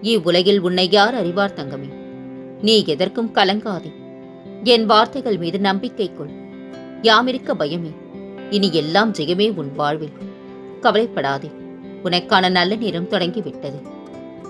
இவ்வுலகில் உன்னை யார் அறிவார் தங்கமே? நீ எதற்கும் கலங்காதே. என் வார்த்தைகள் மீது நம்பிக்கை கொள். யாமிருக்க பயமே. இனி எல்லாம் ஜெயமே உன் வாழ்வில். கவலைப்படாதே. உனக்கான நல்ல நேரம் தொடங்கிவிட்டது.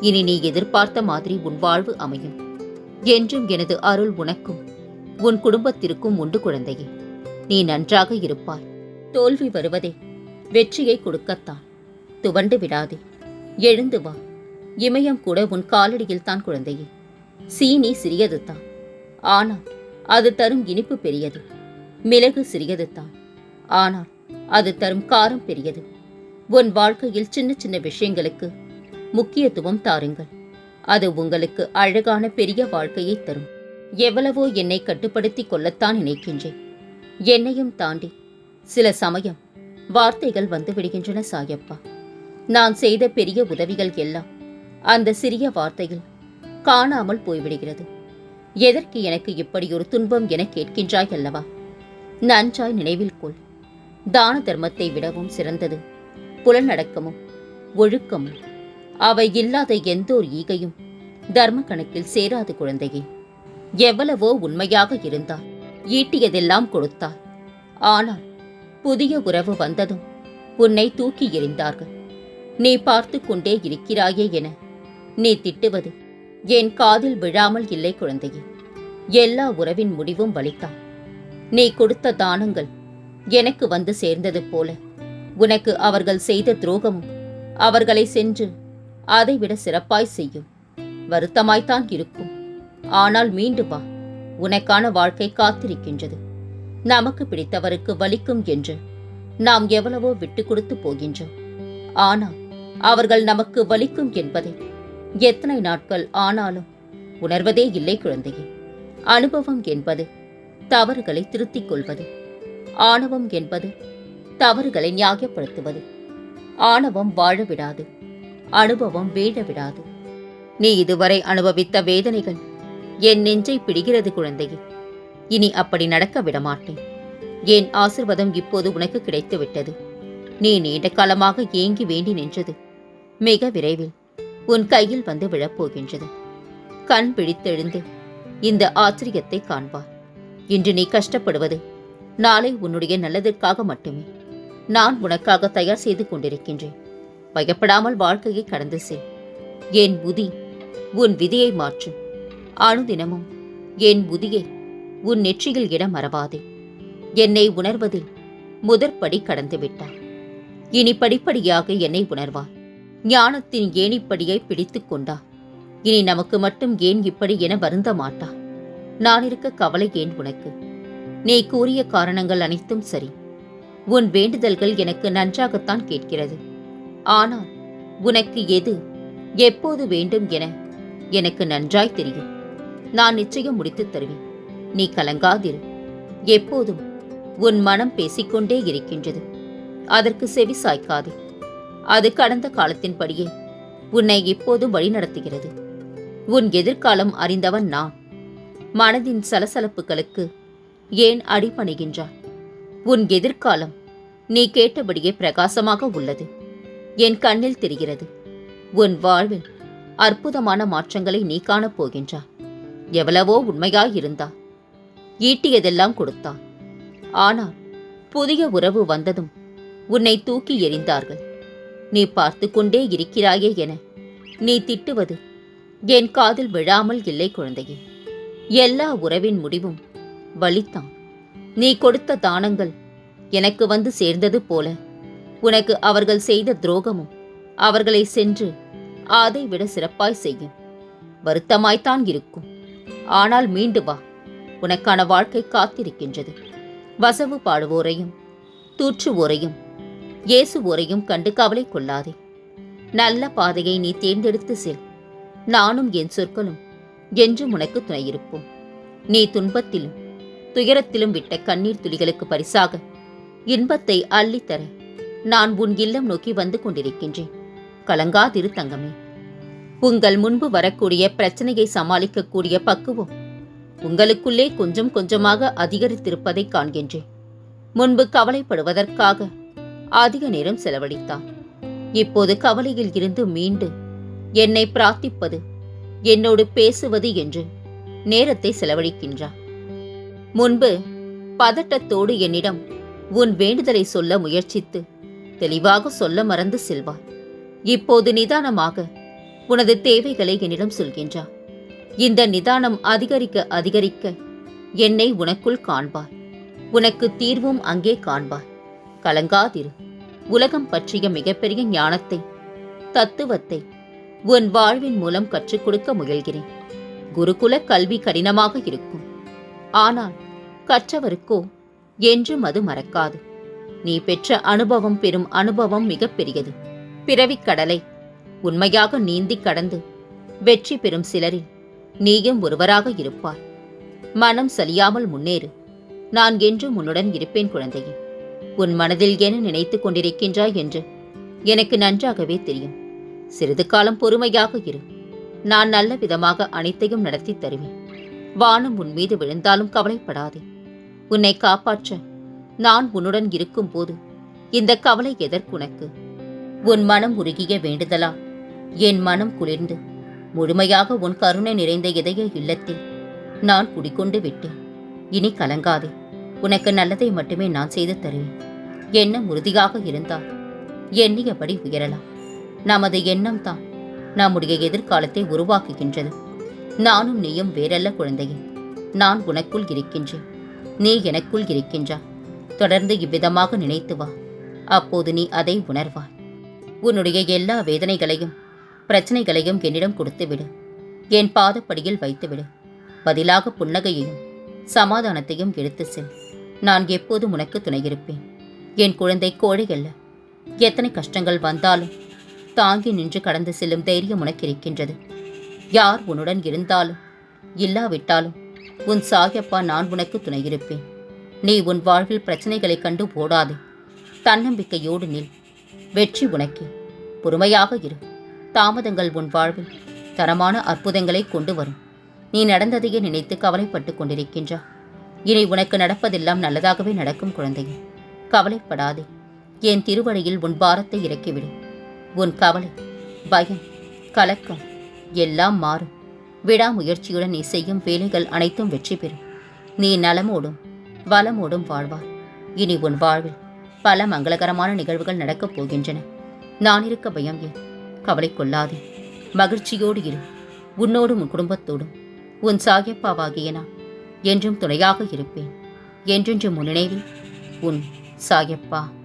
இனி நீ எதிர்பார்த்த மாதிரி உன் வாழ்வு அமையும். என்றும் எனது அருள் உனக்கும் உன் குடும்பத்திற்கும் உண்டு குழந்தையே. நீ நன்றாக இருப்பாய். தோல்வி வருவதே. வெற்றியை கொடுக்கத்தான். துவண்டு விடாதே. எழுந்து வா. இமயம் கூட உன் காலடியில் தான் குழந்தையே. சீனி சிறியது தான் ஆனால் அது தரும் இனிப்பு பெரியது. மிளகு சிறியது தான் ஆனால் அது தரும் காரம் பெரியது. உன் வாழ்க்கையில் சின்ன சின்ன விஷயங்களுக்கு முக்கியத்துவம் தாருங்கள். அது உங்களுக்கு அழகான பெரிய வாழ்க்கையை தரும். எவ்வளவோ என்னை கட்டுப்படுத்தி கொள்ளத்தான் நினைக்கின்றேன். என்னையும் தாண்டி சில சமயம் வார்த்தைகள் வந்து விடுகின்றன சாயப்பா. நான் செய்த பெரிய உதவிகள் எல்லாம் அந்த சிறிய வார்த்தையில் காணாமல் போய்விடுகிறது. எதற்கு எனக்கு இப்படி ஒரு துன்பம் என கேட்கின்றாய் அல்லவா? நன்றாய் நினைவில் கொள். தான தர்மத்தை விடவும் சிறந்தது. புலநடக்கமும் ஒழுக்கமும் அவை இல்லாத எந்த ஒரு ஈகையும் தர்ம கணக்கில் சேராது குழந்தையே. எவ்வளவோ உண்மையாக இருந்தால் ஈட்டியதெல்லாம் கொடுத்தார். ஆனால் புதிய உறவு வந்ததும் உன்னை தூக்கி எறிந்தார்கள். நீ பார்த்து கொண்டே இருக்கிறாயே என நீ திட்டுவது. என் காதில் விழாமல் இல்லை குழந்தையே. எல்லா உறவின் முடிவும் வலித்தான் நீ கொடுத்த தானங்கள் எனக்கு வந்து சேர்ந்தது போல. உனக்கு அவர்கள் செய்த துரோகமும் அவர்களை சென்று அதைவிட சிறப்பாய் செய்யும். வருத்தமாய்த்தான் இருக்கும். ஆனால் மீண்டு வா. உனக்கான வாழ்க்கை காத்திருக்கின்றது. நமக்கு பிடித்தவருக்கு வலிக்கும் என்று நாம் எவ்வளவோ விட்டு கொடுத்து போகின்றோம். ஆனால் அவர்கள் நமக்கு வலிக்கும் என்பதை எத்தனை நாட்கள் ஆனாலும் உணர்வதே இல்லை குழந்தையே. அனுபவம் என்பது தவறுகளை திருத்திக் கொள்வது. ஆணவம் என்பது தவறுகளை நியாயப்படுத்துவது. ஆணவம் வாழ விடாது அனுபவம் வீழ விடாது நீ இதுவரை அனுபவித்த வேதனைகள் என் நெஞ்சை பிடிகிறது குழந்தையே. இனி அப்படி நடக்க விடமாட்டேன். என் ஆசிர்வாதம் இப்போது உனக்கு கிடைத்துவிட்டது. நீ நீண்ட காலமாக ஏங்கி வேண்டி நின்றது. மிக விரைவில் உன் கையில் வந்து விழப்போகின்றது. கண் பிடித்தெழுந்து இந்த ஆச்சரியத்தை காண்பார் இன்று நீ கஷ்டப்படுவது நாளை உன்னுடைய நல்லதற்காக மட்டுமே. நான் உனக்காக தயார் செய்து கொண்டிருக்கின்றேன். பயப்படாமல் வாழ்க்கையை கடந்து செல். என் புதி உன் விதியை மாற்றும் அணுதினமும் என் புதியை உன் நெற்றியில் இட மறவாதே. என்னை உணர்வதில் முதற்படி கடந்துவிட்டார் இனி படிப்படியாக என்னை உணர்வார் ஞானத்தின் ஏணிப்படியை பிடித்து கொண்டா. இனி நமக்கு மட்டும் ஏன் இப்படி என வருந்த மாட்டா. நான் இருக்க கவலை ஏன் உனக்கு? நீ கூறிய காரணங்கள் அனைத்தும் சரி. உன் வேண்டுதல்கள் எனக்கு நன்றாகத்தான் கேட்கிறது. ஆனால் உனக்கு எது எப்போது வேண்டும் என எனக்கு நன்றாய் தெரியும். நான் நிச்சயம் முடித்துத் தருவேன். நீ கலங்காதிரு. எப்போதும் உன் மனம் பேசிக்கொண்டே இருக்கின்றது. அதற்கு செவி சாய்க்காதே. அது கடந்த காலத்தின்படியே உன்னை இப்போது வழிநடத்துகிறது. உன் எதிர்காலம் அறிந்தவன் நான். மனதின் சலசலப்புகளுக்கு ஏன் அடிபணிகின்றாய்? உன் எதிர்காலம் நீ கேட்டபடியே பிரகாசமாக உள்ளது. என் கண்ணில் தெரிகிறது. உன் வாழ்வில் அற்புதமான மாற்றங்களை நீ காணப்போகின்றாய் எவ்வளவோ உண்மையாயிருந்தா. ஈட்டியதெல்லாம் கொடுத்தா. ஆனால் புதிய உறவு வந்ததும் உன்னை தூக்கி எறிந்தார்கள். நீ பார்த்து கொண்டே இருக்கிறாயே என. நீ திட்டுவது என் காதில் விழாமல் இல்லை குழந்தையே. எல்லா உறவின் முடிவும் வலித்தான். நீ கொடுத்த தானங்கள் எனக்கு வந்து சேர்ந்தது போல. உனக்கு அவர்கள் செய்த துரோகமும் அவர்களை சென்று அதை விட சிறப்பாய் செய்யும் வருத்தமாய்த்தான் இருக்கும். ஆனால் மீண்டு வா. உனக்கான வாழ்க்கை காத்திருக்கின்றது. வசவு பாடுவோரையும் தூற்றுவோரையும் இயேசுவோரையும் கண்டு கவலை கொள்ளாதே. நல்ல பாதையை நீ தேர்ந்தெடுத்து செல். நானும் என் சொற்களும் என்றும் உனக்கு துணையிருப்போம். நீ துன்பத்திலும் துயரத்திலும் விட்ட கண்ணீர் துளிகளுக்கு பரிசாக இன்பத்தை அள்ளித்தர நான் உன் இல்லம் நோக்கி வந்து கொண்டிருக்கின்றேன். கலங்காதிரு தங்கமே. உங்கள் முன்பு வரக்கூடிய பிரச்சனையை சமாளிக்கக்கூடிய பக்குவம் உங்களுக்குள்ளே கொஞ்சம் கொஞ்சமாக அதிகரித்திருப்பதை காண்கின்றேன். முன்பு கவலைப்படுவதற்காக அதிக நேரம் செலவழித்தான். இப்போது கவலையில் இருந்து மீண்டு என்னை பிரார்த்திப்பது என்னோடு பேசுவது என்று நேரத்தை செலவழிக்கின்றார். முன்பு பதட்டத்தோடு என்னிடம் உன் வேண்டுதலை சொல்ல முயற்சித்து தெளிவாக சொல்ல மறந்து செல்வார் இப்போது நிதானமாக உனது தேவைகளை என்னிடம் சொல்கின்றார் இந்த நிதானம் அதிகரிக்க அதிகரிக்க என்னை உனக்குள் காண்பார் உனக்கு தீர்வும் அங்கே காண்பார் கலங்காதிரு. உலகம் பற்றிய மிகப்பெரிய ஞானத்தை தத்துவத்தை உன் வாழ்வின் மூலம் கற்றுக் கொடுக்க முயல்கிறேன். குருகுல கல்வி கடினமாக இருக்கும். ஆனால் கற்றவருக்கோ என்றும் அது மறக்காது. நீ பெற்ற அனுபவம் பெறும் அனுபவம் மிகப்பெரியது. பிறவிக் கடலை உண்மையாக நீந்தி கடந்து வெற்றி பெறும் சிலரில் நீயும் ஒருவராக இருப்பாய். மனம் சலியாமல் முன்னேறு. நான் என்றும் உன்னுடன் இருப்பேன் குழந்தையே. உன் மனதில் என்ன நினைத்துக் கொண்டிருக்கின்றாய் என்று? எனக்கு நன்றாகவே தெரியும். சிறிது காலம் பொறுமையாக இரு. நான் நல்ல விதமாக அனைத்தையும் நடத்தி தருவேன். வானம் உன் மீது விழுந்தாலும் கவலைப்படாதே. உன்னை காப்பாற்ற நான் உன்னுடன் இருக்கும்போது இந்த கவலை எதற்குனக்கு? உன் மனம் உருகிய வேண்டுதலா? என் மனம் குளிர்ந்து முழுமையாக உன் கருணை நிறைந்த இதய இல்லத்தில் நான் குடிக்கொண்டு விட்டேன். இனி கலங்காதே. உனக்கு நல்லதை மட்டுமே நான் செய்து தருவேன். எண்ணம் உறுதியாக இருந்தால் எண்ணியபடி உயரலாம். நமது எண்ணம் தான் நம்முடைய எதிர்காலத்தை உருவாக்குகின்றது. நானும் நீயும் வேறல்ல குழந்தையே. நான் உனக்குள் இருக்கின்றேன். நீ எனக்குள் இருக்கின்றா தொடர்ந்து இவ்விதமாக நினைத்து வா. அப்போது நீ அதை உணர்வாய். உன்னுடைய எல்லா வேதனைகளையும் பிரச்சனைகளையும் என்னிடம் கொடுத்துவிடு. என் பாதப்படியில் வைத்துவிடு. பதிலாக புன்னகையையும் சமாதானத்தையும் எடுத்து செல். நான் எப்போதும் உனக்கு துணையிருப்பேன் என் குழந்தை கோழை அல்ல எத்தனை கஷ்டங்கள் வந்தாலும் தாங்கி நின்று கடந்து செல்லும் தைரியம் உனக்கு இருக்கின்றது. யார் உன்னுடன் இருந்தாலும் இல்லாவிட்டாலும் உன் சாகப்பா நான் உனக்கு துணையிருப்பேன் நீ உன் வாழ்வில் பிரச்சனைகளைக் கண்டு போடாது தன்னம்பிக்கையோடு நில். வெற்றி உனக்கே. பொறுமையாக இரு. தாமதங்கள் உன் வாழ்வில் தரமான அற்புதங்களை கொண்டு வரும். நீ நடந்ததையே நினைத்து கவலைப்பட்டு கொண்டிருக்கின்றா. இனி உனக்கு நடப்பதெல்லாம் நல்லதாகவே நடக்கும் குழந்தையே. கவலைப்படாதே. என் திருவழியில் உன் பாரத்தை இறக்கிவிடு. உன் கவலை பயம் கலக்கம் எல்லாம் மாறும். விடாமுயற்சியுடன் நீ செய்யும் வேலைகள் அனைத்தும் வெற்றி பெறும். நீ நலமோடும் வளமோடும் வாழ்வார் இனி உன் வாழ்வில் பல மங்களகரமான நிகழ்வுகள் நடக்கப் போகின்றன. நான் இருக்க பயம் ஏன்? கவலை கொள்ளாதே. மகிழ்ச்சியோடு இரு. உன்னோடும் உன் குடும்பத்தோடும். உன் சாகியப்பாவாகிய நான் என்றும் துணையாக இருப்பேன். என்றென்றும் உன் நினைவில் உன் சாயப்பா.